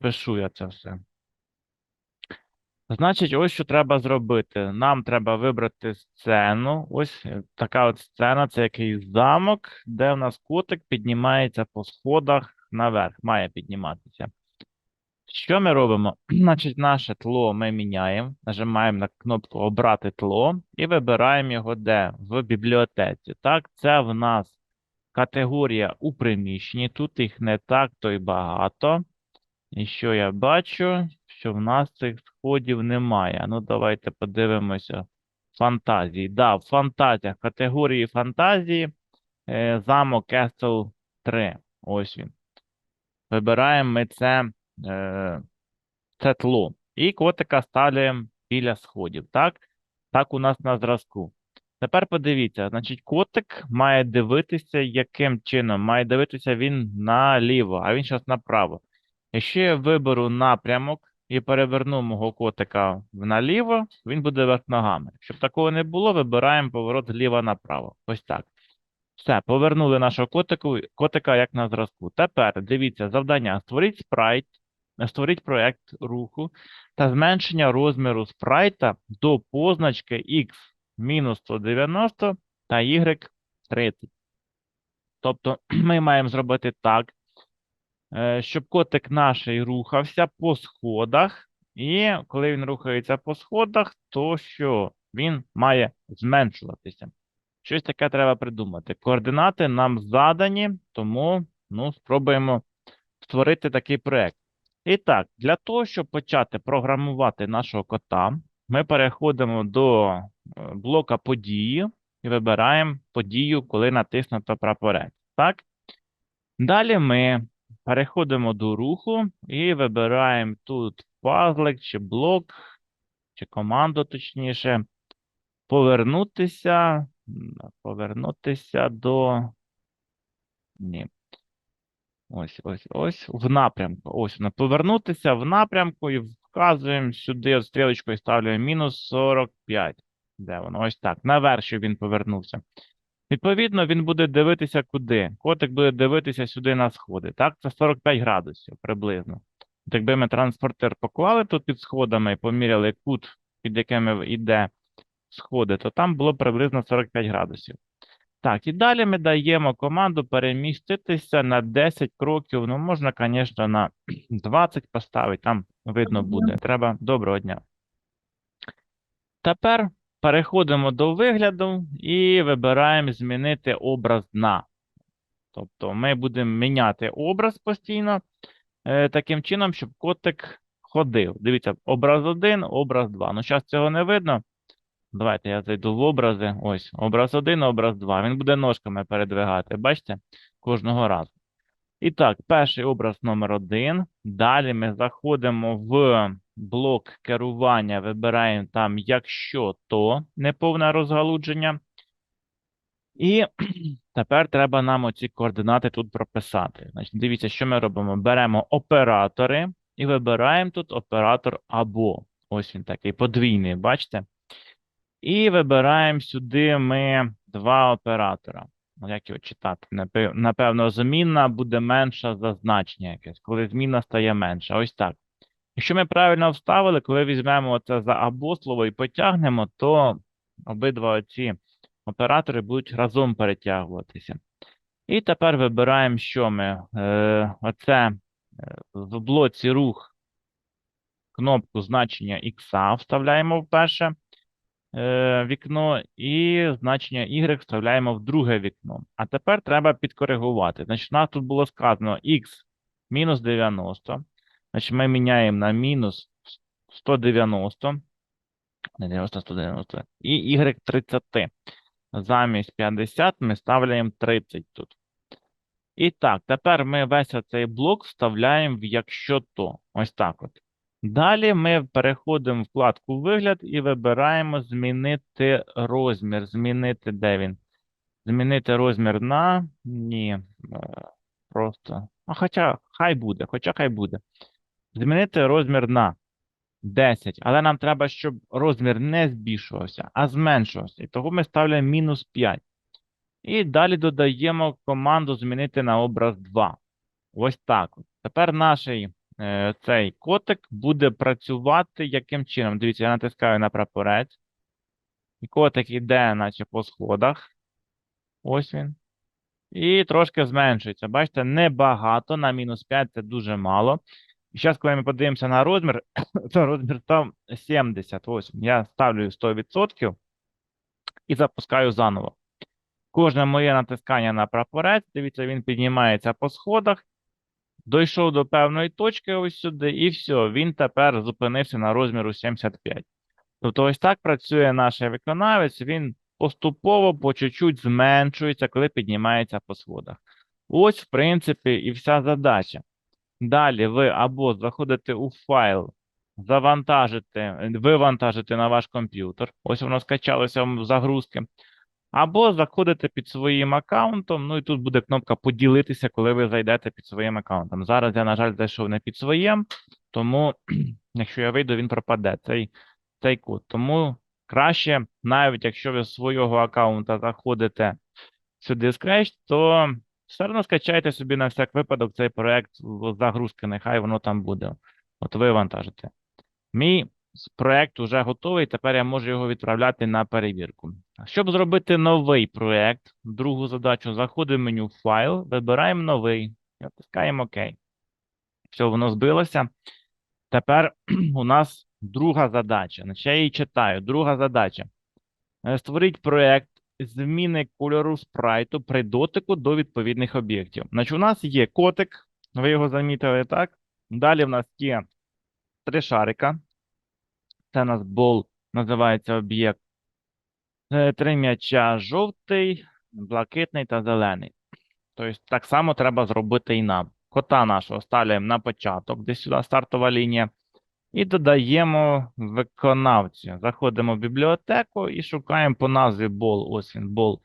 Пишу я це все. Значить, ось що треба зробити. Нам треба вибрати сцену. Ось е, така от сцена, це якийсь замок, де в нас котик піднімається по сходах наверх, має підніматися. Що ми робимо? Значить, наше тло ми міняємо, нажимаємо на кнопку Обрати тло і вибираємо його де? В бібліотеці. Так, це в нас категорія у приміщенні. Тут їх не так то й багато. І що я бачу? Що в нас цих сходів немає. Ну, давайте подивимося. Фантазії. Да, в фантазіях, категорії фантазії, е, замок Castle 3. Ось він. Вибираємо ми це, е, це тло. І котика ставляємо біля сходів. Так? Так у нас на зразку. Тепер подивіться, значить, котик має дивитися, яким чином? Має дивитися він наліво, а він зараз направо. Якщо я виберу напрямок і переверну мого котика наліво, він буде вверх ногами. Щоб такого не було, вибираємо поворот зліва направо. Ось так. Все, повернули нашого котику, котика як на зразку. Тепер дивіться, завдання: створіть спрайт, створіть проєкт руху та зменшення розміру спрайта до позначки x мінус 190 та y 30. Тобто ми маємо зробити так, щоб котик наш рухався по сходах, і коли він рухається по сходах, то що він має зменшуватися. Щось таке треба придумати. Координати нам задані, тому ну, спробуємо створити такий проєкт. І так, для того, щоб почати програмувати нашого кота, ми переходимо до е, блока події і вибираємо подію, коли натиснуто прапорець. Так? Далі ми переходимо до руху і вибираємо тут пазлик чи блок, чи команду, точніше, повернутися, повернутися до. Ні. Ось, ось, ось, в напрямку. Ось воно. Повернутися в напрямку і вказуємо сюди стрілочкою ставлю мінус 45. Де воно? Ось так. Наверх, щоб він повернувся. Відповідно, він буде дивитися куди? Котик буде дивитися сюди на сходи. Так, це 45 градусів приблизно. От Якби ми транспортер поклали тут під сходами і поміряли кут, під якими йде сходи, то там було приблизно 45 градусів. Так, і далі ми даємо команду переміститися на 10 кроків. Ну, можна, звісно, на 20 поставити, там видно буде. Треба доброго дня. Тепер переходимо до вигляду і вибираємо змінити образ дна. Тобто ми будемо міняти образ постійно, е, таким чином, щоб котик ходив. Дивіться, образ 1, образ 2. Ну, зараз цього не видно. Давайте я зайду в образи. Ось, образ 1, образ 2. Він буде ножками передвигати. Бачите? Кожного разу. І так, перший образ номер 1. Далі ми заходимо в блок керування, вибираємо там якщо то неповне розгалудження. І тепер треба нам оці координати тут прописати. Значить, дивіться, що ми робимо. Беремо оператори і вибираємо тут оператор або. Ось він такий подвійний, бачите? І вибираємо сюди ми два оператора. Ну, як його читати? Напевно, змінна буде менша за значення якесь, коли змінна стає менша. Ось так. Якщо ми правильно вставили, коли візьмемо це за або слово і потягнемо, то обидва ці оператори будуть разом перетягуватися. І тепер вибираємо, що ми. Е, оце е, в блоці рух кнопку значення X вставляємо вперше е, вікно, і значення Y вставляємо в друге вікно. А тепер треба підкоригувати. Значить, у нас тут було сказано X мінус 90. Значить, ми міняємо на мінус 190. 90, 190. І Y 30. Замість 50 ми ставляємо 30 тут. І так, тепер ми весь цей блок вставляємо в якщо то. Ось так от. Далі ми переходимо в вкладку Вигляд і вибираємо змінити розмір. Змінити де він? Змінити розмір на. Ні. е, Просто. А хоча хай буде, хоча хай буде. Змінити розмір на 10. Але нам треба, щоб розмір не збільшувався, а зменшувався. І того ми ставляємо мінус 5. І далі додаємо команду змінити на образ 2. Ось так. Тепер наш е, цей котик буде працювати яким чином? Дивіться, я натискаю на прапорець. І котик іде, наче по сходах. Ось він. І трошки зменшується. Бачите, небагато, на мінус 5 це дуже мало. Зараз, коли ми подивимося на розмір, то розмір став 70. Ось він. я ставлю 100% і запускаю заново. Кожне моє натискання на прапорець, дивіться, він піднімається по сходах, дійшов до певної точки ось сюди, і все, він тепер зупинився на розміру 75. Тобто, ось так працює наш виконавець, він поступово по чуть-чуть зменшується, коли піднімається по сходах. Ось, в принципі, і вся задача. Далі ви або заходите у файл, завантажите, вивантажите на ваш комп'ютер. Ось воно скачалося в загрузки. Або заходите під своїм аккаунтом, ну і тут буде кнопка поділитися, коли ви зайдете під своїм аккаунтом. Зараз я, на жаль, зайшов не під своїм, тому якщо я вийду, він пропаде цей, цей код. Тому краще, навіть якщо ви з свого аккаунта заходите сюди Scratch, то все одно скачайте собі на всяк випадок цей проект загрузки, нехай воно там буде. От ви вантажите. Мій проект вже готовий, тепер я можу його відправляти на перевірку. Щоб зробити новий проект, другу задачу, заходимо в меню файл, вибираємо новий, і натискаємо ОК. Все, воно збилося. Тепер у нас друга задача. Я її читаю. Друга задача. Е, Створіть проект зміни кольору спрайту при дотику до відповідних об'єктів. Значить, у нас є котик, ви його замітили, так? Далі в нас є три шарика. Це у нас бол, називається об'єкт. Е, Три м'яча жовтий, блакитний та зелений. Тобто, так само треба зробити і нам. Кота нашого ставляємо на початок, десь сюди стартова лінія. І додаємо виконавця. Заходимо в бібліотеку і шукаємо по назві бол. Ось він, бол.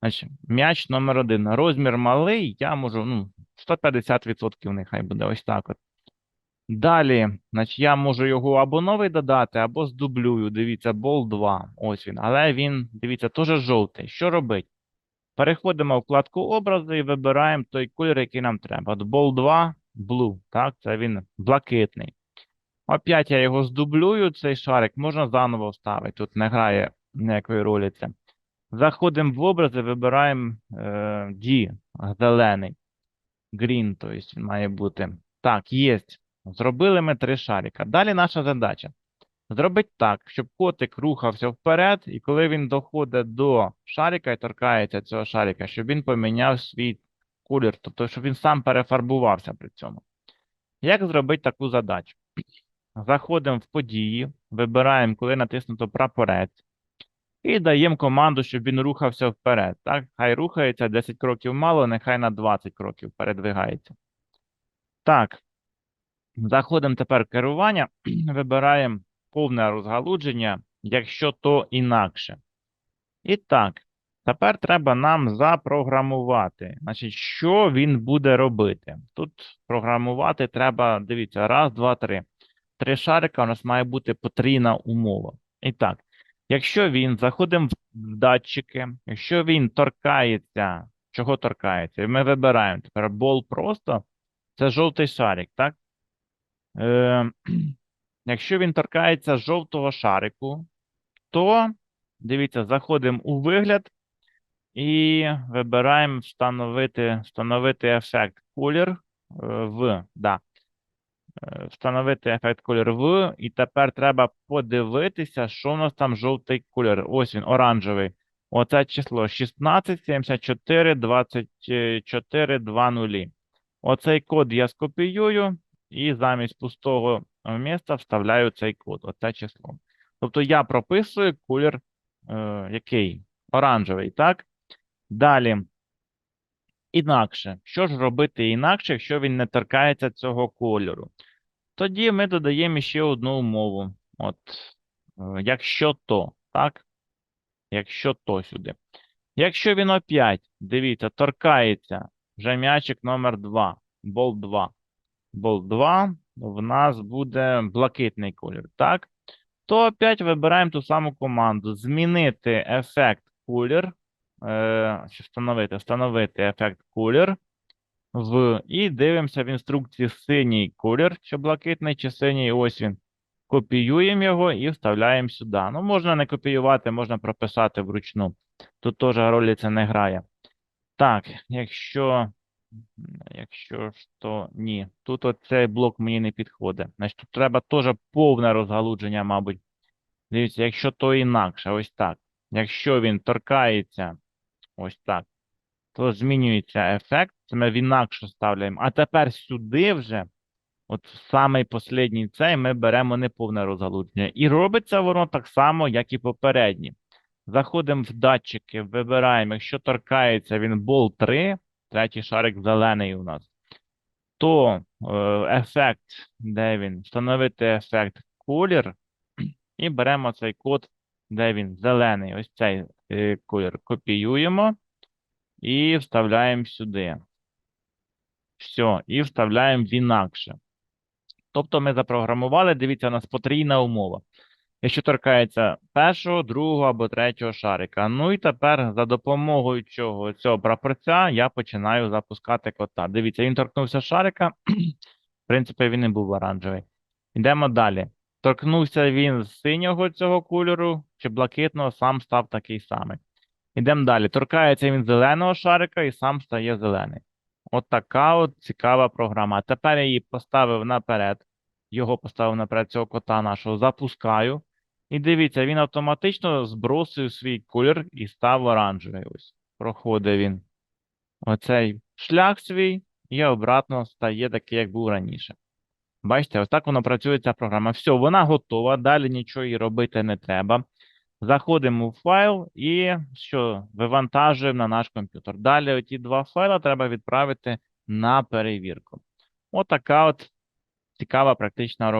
Значить, м'яч номер один. Розмір малий, я можу, ну, 150% нехай буде ось так от. Далі, значить, я можу його або новий додати, або здублюю. Дивіться, бол 2. Ось він. Але він, дивіться, теж жовтий. Що робить? Переходимо в вкладку образи і вибираємо той колір, який нам треба. От бол 2 blue. Так, це він блакитний. Опять я його здублюю, цей шарик, можна заново вставити. Тут не грає ніякої ролі це. Заходимо в образи, вибираємо е, зелений. Green, тобто він має бути. Так, є. Зробили ми три шарика. Далі наша задача. Зробити так, щоб котик рухався вперед, і коли він доходить до шарика і торкається цього шарика, щоб він поміняв свій колір, тобто, щоб він сам перефарбувався при цьому. Як зробити таку задачу? Заходимо в події, вибираємо, коли натиснуто прапорець, і даємо команду, щоб він рухався вперед. Так? Хай рухається 10 кроків мало, нехай на 20 кроків передвигається. Так. Заходимо тепер в керування, вибираємо повне розгалудження, якщо то інакше. І так, тепер треба нам запрограмувати. Значить, що він буде робити? Тут програмувати треба, дивіться, раз, два, три. Три шарика у нас має бути потрійна умова. І так, якщо він заходимо в датчики, якщо він торкається, чого торкається? Ми вибираємо тепер бол просто, це жовтий шарик, так? Е, якщо він торкається жовтого шарику, то дивіться, заходимо у вигляд і вибираємо встановити, встановити ефект колір е, в. Да. Встановити ефект колір в, і тепер треба подивитися, що у нас там жовтий колір. Ось він, оранжевий. Оце число 16, 74, 24, 20. Оцей код я скопіюю і замість пустого місця вставляю цей код, оце число. Тобто я прописую колір е, який? Оранжевий, так? Далі. Інакше. Що ж робити інакше, якщо він не торкається цього кольору? Тоді ми додаємо ще одну умову. От, е, якщо то, так? Якщо то сюди. Якщо він опять, дивіться, торкається вже м'ячик номер 2, бол 2. Бол 2 в нас буде блакитний колір, так? То опять вибираємо ту саму команду. Змінити ефект колір. Е, встановити, встановити ефект колір в, і дивимося в інструкції синій колір, чи блакитний, чи синій, ось він. Копіюємо його і вставляємо сюди. Ну, можна не копіювати, можна прописати вручну. Тут теж ролі це не грає. Так, якщо, якщо то ні, тут оцей блок мені не підходить. Значить, тут треба теж повне розгалудження, мабуть. Дивіться, якщо то інакше, ось так. Якщо він торкається, ось так, то змінюється ефект. Це ми в інакше ставляємо. А тепер сюди вже, от в самий послідній цей, ми беремо неповне розгалудження. І робиться воно так само, як і попередні. Заходимо в датчики, вибираємо, якщо торкається він бол 3, третій шарик зелений у нас, то е, ефект, де він? Встановити ефект колір, і беремо цей код, де він зелений, ось цей е, колір. Копіюємо і вставляємо сюди. Все, і вставляємо в інакше. Тобто ми запрограмували, дивіться, у нас потрійна умова. Якщо торкається першого, другого або третього шарика. Ну і тепер за допомогою цього, цього прапорця я починаю запускати кота. Дивіться, він торкнувся шарика. В принципі, він не був оранжевий. Йдемо далі. Торкнувся він з синього цього кольору чи блакитного, сам став такий самий. Йдемо далі. Торкається він зеленого шарика і сам стає зелений. От така от цікава програма. Тепер я її поставив наперед. Його поставив наперед цього кота нашого, запускаю. І дивіться, він автоматично збросив свій колір і став оранжевий. Ось. Проходить він оцей шлях свій і обратно стає такий, як був раніше. Бачите, ось так воно працює ця програма. Все, вона готова, далі нічого їй робити не треба. Заходимо в файл і що, вивантажуємо на наш комп'ютер. Далі оті два файли треба відправити на перевірку. Отака от цікава практична робота.